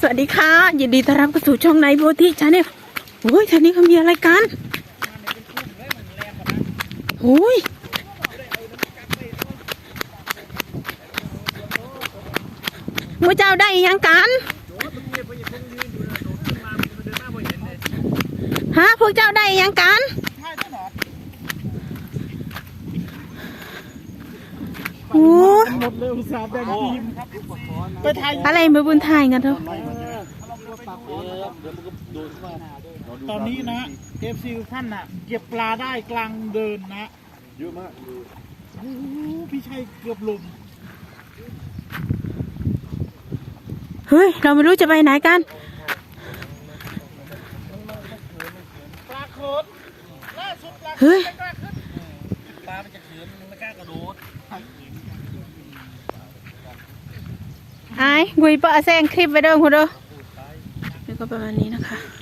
สวัสดีค่ะ ยินดีต้อนรับเข้าสู่ช่องไนโบทีชาแนลโอ้ยทีนี้เขามีอะไรกันโอ้ยมูเจ้าได้อิหยังกันฮะพวกเจ้าได้อิหยังกันโอ้หมดเลยอุตส่าห์แบ่งทีมไปไทยอะไรมือบุญไทยกันเถอะตอนนี้นะเอฟซีท่านน่ะ เก็บปลาได้กลางเดินนะเยอะมากโอ้โหพี่ชัยเกือบหลุมเฮ้ย เราไม่รู้จะไปไหนกัน ปลาโขนล่าสุดปลาเฮ้ยไม่กล้าขึ้นปลามันจะเขินมันไม่กล้ากระโดดไอ้กุยปะแซงคลิปไปเด้อคุณเด้อนี่ ก็ประมาณนี้นะคะ